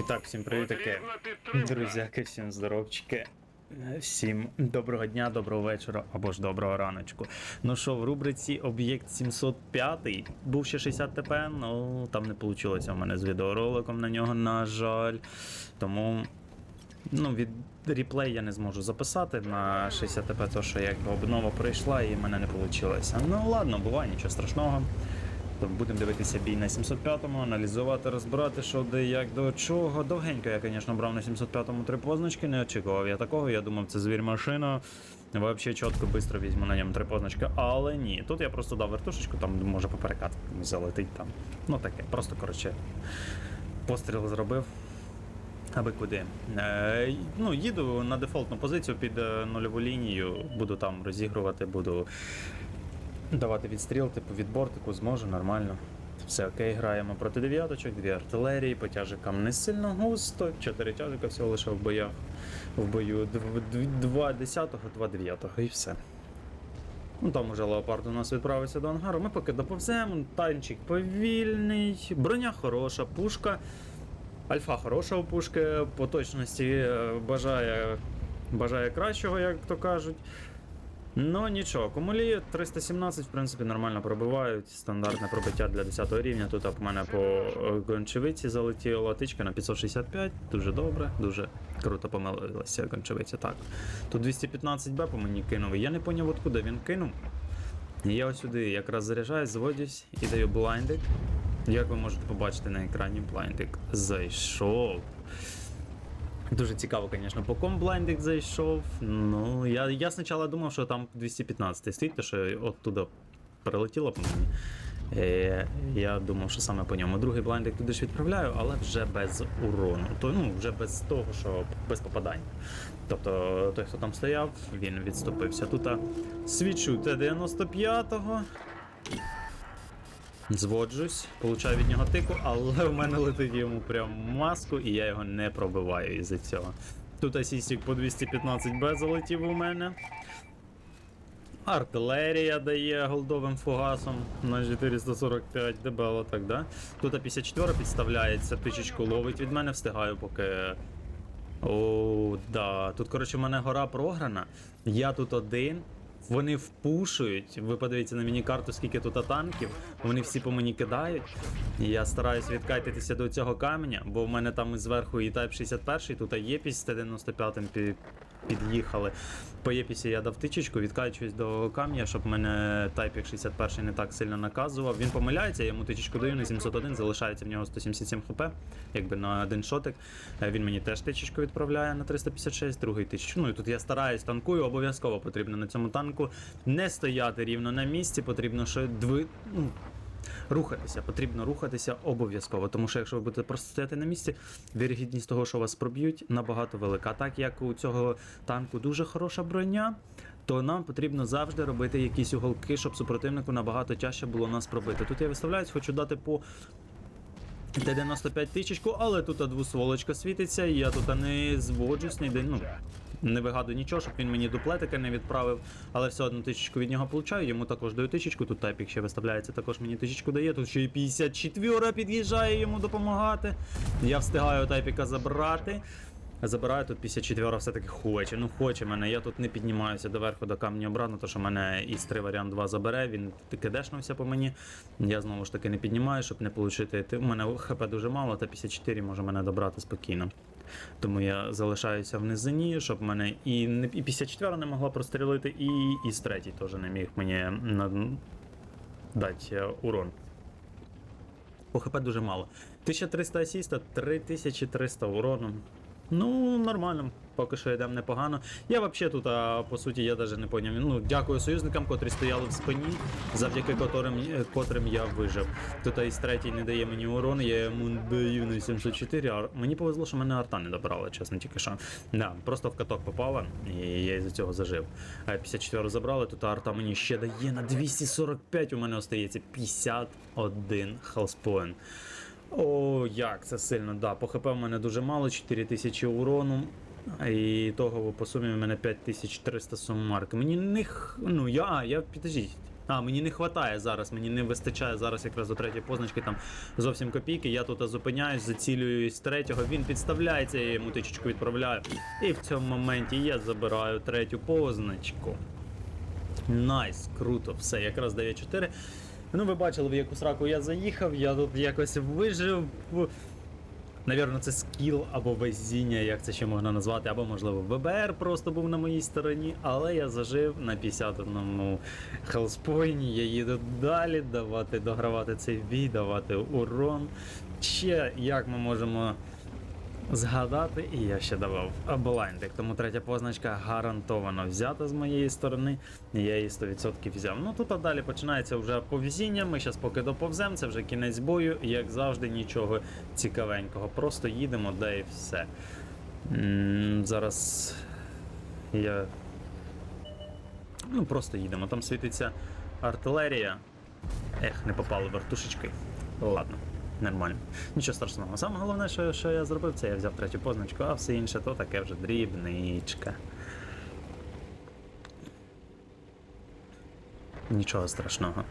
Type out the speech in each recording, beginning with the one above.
І так, всім привітки, друзяки, всім здоровчики. Е, Всім доброго дня, доброго вечора або ж доброго раночку. Ну що, в рубриці Об'єкт 705 був ще 60 ТП, ну там не вийшло в мене з відеороликом на нього, на жаль. Тому ну, від реплей я не зможу записати на 60 ТП, то що якби обнова пройшла і в мене не вийшло. Ну ладно, буває, нічого страшного. Будемо дивитися бій на 705-му, аналізувати, розбирати, що де, як, до чого. Довгенько я, звісно, брав на 705-му три позначки, не очікував я такого. Я думав, це звір машина. Вообще чітко, швидко візьму на ньому три позначки, але ні. Тут я просто дав вертушечку, там може поперекат залетить там. Ну таке, просто коротше. Постріл зробив. Аби куди. Е, ну, їду на дефолтну позицію під е, нульову лінію, буду там розігрувати, буду давати відстріл, типу від бортику, зможу нормально. Все окей, граємо проти дев'яточок, дві артилерії, по тяжикам не сильно густо, чотири тяжика всього лише в боях. В бою Дв- дв- два десятого, два дев'ятого і все. Ну там уже леопард у нас відправився до ангару. Ми поки доповземо, танчик повільний, броня хороша, пушка. Альфа хороша у пушки, по точності е, бажає, бажає кращого, як то кажуть. Ну нічого, кумулі 317, в принципі, нормально пробивають. Стандартне пробиття для 10 рівня. Тут в мене по е, гончевиці залетіла латичка на 565. Дуже добре, дуже круто помилилася гончевиця. Так. Тут 215 Б по мені кинув. Я не поняв, откуда він кинув. Я ось сюди якраз заряджаюсь, зводюсь і даю блайндик. Як ви можете побачити на екрані, блайндик зайшов. Дуже цікаво, звісно, по ком блайндик зайшов. Ну, я, я спочатку думав, що там 215 стоїть, то що оттуда прилетіло по мені. Е, я думав, що саме по ньому. Другий блайндик туди ж відправляю, але вже без урону. То, ну, вже без того, що без попадання. Тобто той, хто там стояв, він відступився. Тут свічу Т-95-го. Зводжусь, получаю від нього тику, але в мене летить йому прям маску, і я його не пробиваю із-за цього. Тут асістік по 215Б залетів у мене. Артилерія дає голдовим фугасом на 445 дебело, так, да? Тут 54 підставляється, тичечку ловить від мене, встигаю, поки. О, да. Тут, коротше, в мене гора програна. Я тут один. Вони впушують. Ви подивіться на міні-карту, скільки тут танків. Вони всі по мені кидають. І я стараюсь відкатитися до цього каменя, бо в мене там зверху і Type 61, тут є з Т-95 пі- під'їхали. По Єпісі я дав тичечку, відкачуюсь до камня, щоб мене Type 61 не так сильно наказував. Він помиляється, я йому тичечку даю на 701, залишається в нього 177 хп, якби на один шотик. Е, Він мені теж тичечку відправляє на 356, другий тичечку. Ну і тут я стараюсь, танкую, обов'язково потрібно на цьому танку не стояти рівно на місці, потрібно ще дви. Ну, Рухатися, потрібно рухатися обов'язково, тому що якщо ви будете просто стояти на місці, вірогідність того, що вас проб'ють, набагато велика. Так як у цього танку дуже хороша броня, то нам потрібно завжди робити якісь уголки, щоб супротивнику набагато тяжче було нас пробити. Тут я виставляюсь, хочу дати по Т-95 тисячку, але тут двусволочка світиться, і я тут не зводжусь ніде, ну, не вигадую нічого, щоб він мені дуплетика не відправив, але все одну тисячку від нього получаю, йому також даю тисячку, тут тайпік ще виставляється, також мені тисячку дає, тут ще й 54 під'їжджає йому допомагати. Я встигаю тайпіка забрати. Забираю тут 54 все-таки хоче. Ну хоче мене. Я тут не піднімаюся доверху до камня обратно, тому що мене із 3 варіант 2 забере. Він таки дешнувся по мені. Я знову ж таки не піднімаю, щоб не отримати. У мене хп дуже мало, та 54 може мене добрати спокійно. Тому я залишаюся в низині, щоб мене і, і 54 не могла прострілити, і із 3 теж не міг мені дати е, урон. По хп дуже мало. 1300 асіста, 3300 урону. Ну, нормально, поки що йдемо непогано. Я взагалі тут, а, по суті, я навіть не поняв. Ну, дякую союзникам, котрі стояли в спині, завдяки котрим, котрим я вижив. Тут із третій не дає мені урон, я йому даю на 704, а мені повезло, що мене арта не добрала, чесно, тільки що. Да, просто в каток попала, і я із-за цього зажив. А 54 забрали, тут арта мені ще дає на 245, у мене остається 51 хелспоін. О, як це сильно, да. По ХП в мене дуже мало, 4000 урону. І того по сумі в мене 5300 сумарки. Мені не. Ну я. Я підождіть. А, мені не вистачає зараз, мені не вистачає зараз якраз до третьої позначки, там зовсім копійки. Я тут зупиняюсь, зацілююсь третього, він підставляється, я йому тичечку відправляю. І в цьому моменті я забираю третю позначку. Найс, круто, все, якраз 9-4. Ну, ви бачили, в яку сраку я заїхав, я тут якось вижив. Навірно, це скіл або везіння, як це ще можна назвати, або, можливо, ВБР просто був на моїй стороні, але я зажив на 51-му хелспойні, я їду далі, давати, догравати цей бій, давати урон. Ще як ми можемо згадати, і я ще давав блайндик, тому третя позначка гарантовано взята з моєї сторони, я її 100% взяв. Ну тут а далі починається вже повзіння, ми зараз поки доповземо, це вже кінець бою, як завжди, нічого цікавенького. Просто їдемо, де і все. М, Зараз я. Ну, просто їдемо. Там світиться артилерія. Ех, не попали вертушечки. Ладно, нормально. Нічого страшного. Саме головне, що, що я зробив, це я взяв третю позначку, а все інше то таке вже дрібничка. Нічого страшного.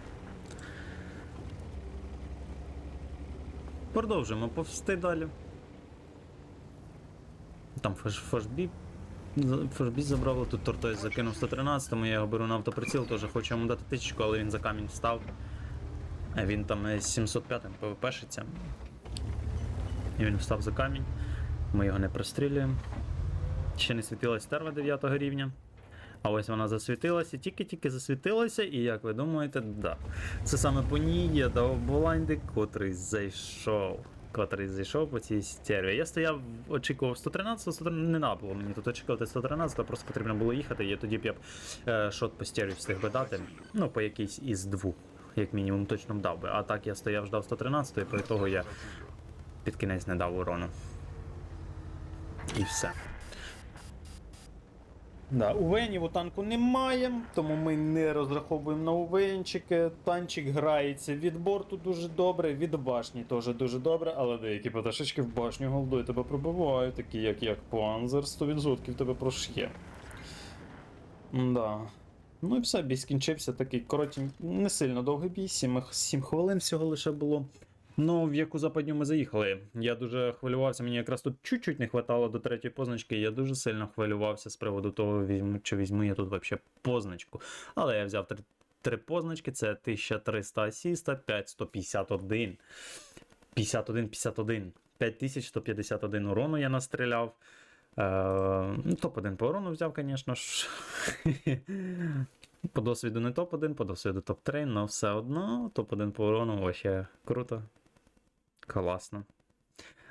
Продовжуємо повсти далі. Там фош, фошбі. Фошбі забрало, тут тортой закинув 113-му, я його беру на автоприціл, теж хочу йому дати тичку, але він за камінь встав. Він там е, з 705-м ПВПшиться. І він встав за камінь. Ми його не прострілюємо. Ще не світилась стерва 9 рівня. А ось вона засвітилася, тільки-тільки засвітилася, і як ви думаєте, да. Це саме по ній я дав блайндик, котрий зайшов. Котрий зайшов по цій стерві. Я стояв, очікував 113, 113 не треба було мені тут очікувати 113, просто потрібно було їхати, і тоді б я б е, шот по стерві встиг би дати. Ну, по якійсь із двох, як мінімум, точно дав би. А так я стояв, ждав 113, і по того я під кінець не дав урону. І все. Да, увенів у танку немає, тому ми не розраховуємо на увенчики. Танчик грається від борту дуже добре, від башні теж дуже добре, але деякі пташечки в башню голдою тебе пробивають, такі як, як Панзер, 100% тебе прошє. Да. Ну і все, бій скінчився такий коротень, не сильно довгий бій, 7, 7 хвилин всього лише було. Ну, в яку западню ми заїхали. Я дуже хвилювався, мені якраз тут чуть-чуть не хватало до третьої позначки. Я дуже сильно хвилювався з приводу того, чи візьму я тут взагалі позначку. Але я взяв три, три позначки: це 1300 асіста, 5151. 51, 51. 5151 урону я настріляв. Е, ну, топ-1 по урону взяв, звісно ж. По досвіду не топ-1, по досвіду топ-3, але все одно топ-1 по урону вообще круто. Класно.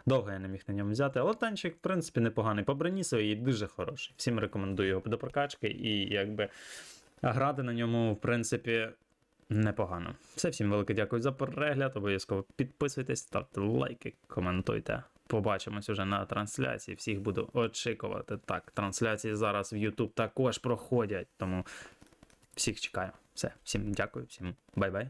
Довго я не міг на ньому взяти, але танчик, в принципі, непоганий по броні своїй, дуже хороший. Всім рекомендую його до прокачки, і якби грати на ньому, в принципі, непогано. Все, всім велике дякую за перегляд. Обов'язково підписуйтесь, ставте лайки, коментуйте. Побачимось уже на трансляції. Всіх буду очікувати. Так, трансляції зараз в YouTube також проходять, тому всіх чекаю. Все, всім дякую, всім бай-бай.